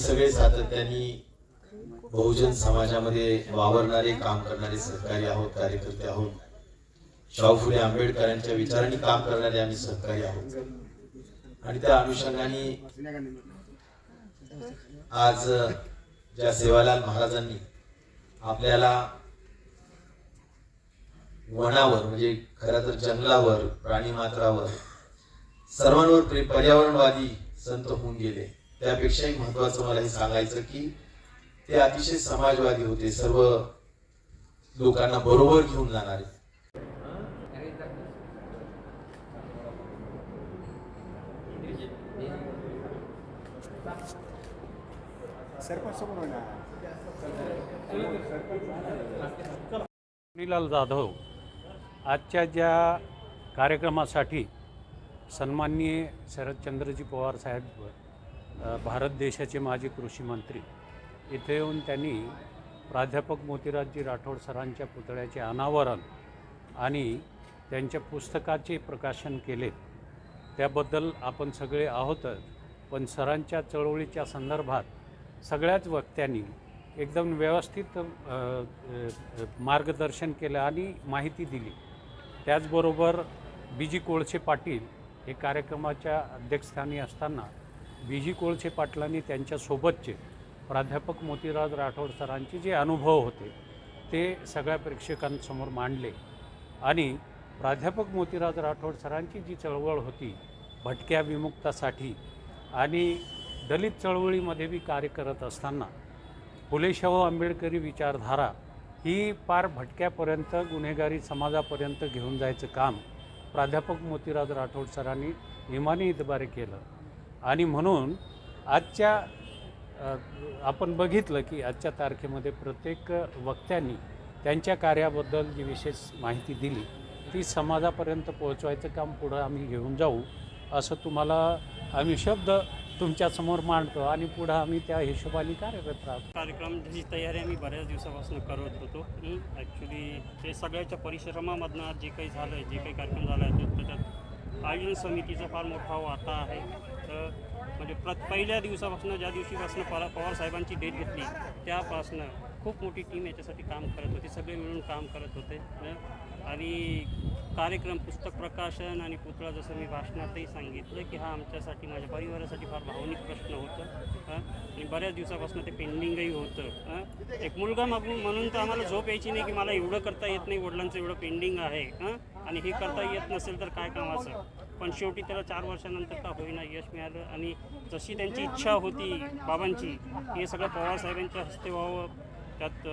सगळे सातत्याने बहुजन समाजामध्ये वावरणारे काम करणारे सहकारी आहोत कार्यकर्ते आहोत. शाहू फुले आंबेडकरांच्या विचारांनी काम करणारे आम्ही सहकारी आहोत. आणि त्या अनुषंगाने आज ज्या सेवालाल महाराजांनी आपल्याला वनावर म्हणजे खरं तर जंगलावर प्राणी मात्रावर सर्वांवर पर्यावरणवादी संत होऊन गेले. त्यापेक्षाही महत्वाचं मला हे सांगायचं की ते अतिशय समाजवादी होते सर्व लोकांना बरोबर घेऊन जाणारे. मुनीलाल जाधव आजच्या ज्या कार्यक्रमासाठी सन्माननीय शरदचंद्रजी पवार साहेब भारत देशाचे माजी कृषी मंत्री. इथे येऊन त्यांनी प्राध्यापक मोतीराजजी राठोड सरांच्या पुतळ्याचे अनावरण आणि त्यांच्या पुस्तकाचे प्रकाशन केले. त्याबद्दल आपण सगळे आहोतच पण सरांच्या चळवळीच्या संदर्भात सगळ्याच वक्त्यांनी एकदम व्यवस्थित मार्गदर्शन केलं आणि माहिती दिली. त्याचबरोबर बी जी कोळसे पाटील हे कार्यक्रमाच्या अध्यक्षस्थानी असताना बी जी कोळसे पाटलांनी त्यांच्यासोबतचे प्राध्यापक मोतीराज राठोड सरांचे जे अनुभव होते ते सगळ्या प्रेक्षकांसमोर मांडले. आणि प्राध्यापक मोतीराज राठोड सरांची जी चळवळ होती भटक्या विमुक्तासाठी आणि दलित चळवळीमध्ये बी कार्य करत असताना फुलेशाहू आंबेडकरी विचारधारा ही पार भटक्यापर्यंत गुन्हेगारी समाजापर्यंत घेऊन जायचं काम प्राध्यापक मोतीराज राठोड सरांनी इमानी इतबारे केलं. आणि म्हणून आजच्या आपण बघितलं की आजच्या तारखेमध्ये प्रत्येक वक्त्यांनी त्यांच्या कार्याबद्दल जी विशेष माहिती दिली ती समाजापर्यंत पोहोचवायचं काम पुढं आम्ही घेऊन जाऊ असं तुम्हाला आम्ही शब्द तुमच्यासमोर मांडतो आणि पुढं आम्ही त्या हिशोबाने कार्यरत राहतो. कार्यक्रमाची तयारी आम्ही बऱ्याच दिवसापासून करत होतो. ॲक्च्युली ते सगळ्याच्या परिश्रमामधनं जे काही झालं आहे जे काही कार्यक्रम झाला आहे त्याच्यात आयोजन समितीचा फार मोठा वाटा आहे. तर म्हणजे प्र पहिल्या दिवसापासून ज्या दिवशीपासून पवार पवार साहेबांची डेट घेतली त्यापासनं खूप मोठी टीम याच्यासाठी काम करत होती. सगळे मिळून काम करत होते. आणि कार्यक्रम पुस्तक प्रकाशन आणि पुतळा जसं मी भाषणातही सांगितलं की हा आमच्यासाठी माझ्या परिवारासाठी फार भावनिक प्रश्न होतं. आणि बऱ्याच दिवसापासून ते पेंडिंगही होतं. एक मुलगा मागून म्हणून तर आम्हाला झोप यायची नाही की मला एवढं करता येत नाही वडिलांचं एवढं पेंडिंग आहे. हं. आणि हे करता येत नसेल तर काय कामाचं? पण शेवटी त्याला चार वर्षानंतर का होईना यश मिळालं आणि जशी त्यांची इच्छा होती बाबांची हे सगळं पवारसाहेबांच्या हस्ते व्हावं. त्यात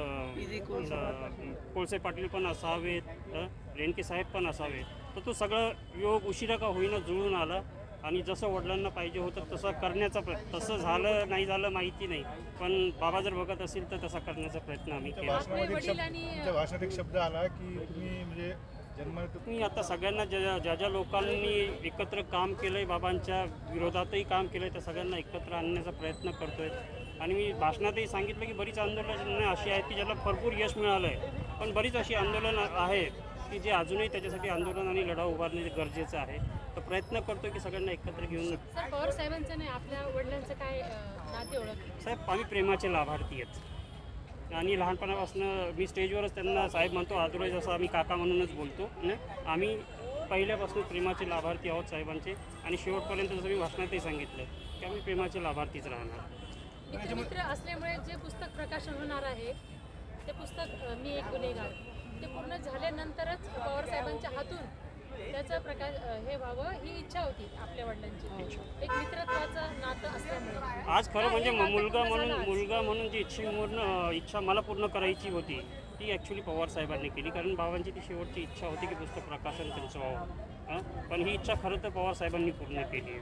कोळसे पाटील पण असावेत रेणके साहेब पण असावेत. तर तो सगळं योग उशिरा का होईना जुळून आला आणि जसं वडिलांना पाहिजे होतं तसं करण्याचा प्रयत्न तसं झालं नाही झालं माहिती नाही. पण बाबा जर बघत असेल तर तसा करण्याचा प्रयत्न आम्ही केला. एक शब्द भाषणात एक शब्द आला की तुम्ही म्हणजे मी आता सगळ्यांना ज्या ज्या ज्या लोकांनी एकत्र काम केलं आहे बाबांच्या विरोधातही काम केलं आहे त्या सगळ्यांना एकत्र आणण्याचा प्रयत्न करतो आहे आणि मी भाषणातही सांगितलं की बरीच आंदोलनं अशी आहेत की ज्याला भरपूर यश मिळालं आहे पण बरीच अशी आंदोलनं आहेत की जे अजूनही त्याच्यासाठी आंदोलन आणि लढा उभारणे गरजेचं आहे. तर प्रयत्न करतो की सगळ्यांना एकत्र घेऊन पवार साहेबांचं नाही आपल्या वडिलांचं काय नाते ओळख? साहेब आम्ही प्रेमाचे लाभार्थी आहेत. आणि लहानपणापासून मी स्टेजवरच त्यांना साहेब म्हणतो आदुराई जसं आम्ही काका म्हणूनच बोलतो. न आम्ही पहिल्यापासून प्रेमाचे लाभार्थी आहोत साहेबांचे आणि शेवटपर्यंत जसं मी भाषणातही सांगितलं की आम्ही प्रेमाचे लाभार्थीच राहणार. इथे मित्र असल्यामुळे जे पुस्तक प्रकाशन होणार आहे ते पुस्तक मी एक गुन्हेगार. ते पूर्ण झाल्यानंतरच पवार साहेबांच्या हातून त्याचं प्रकाश हे व्हावं ही इच्छा होती आपल्या वडिलांची एक मित्रत्वाचं नातं असल्यामुळे आज खरं म्हणजे मुलगा म्हणून. मुलगा म्हणून जी इच्छा पूर्ण इच्छा मला पूर्ण करायची होती ती ॲक्च्युली पवार साहेबांनी केली कारण बाबांची ती शेवटची इच्छा होती की पुस्तक प्रकाशन त्यांचं व्हावं? पण ही इच्छा खरं तर पवार साहेबांनी पूर्ण केली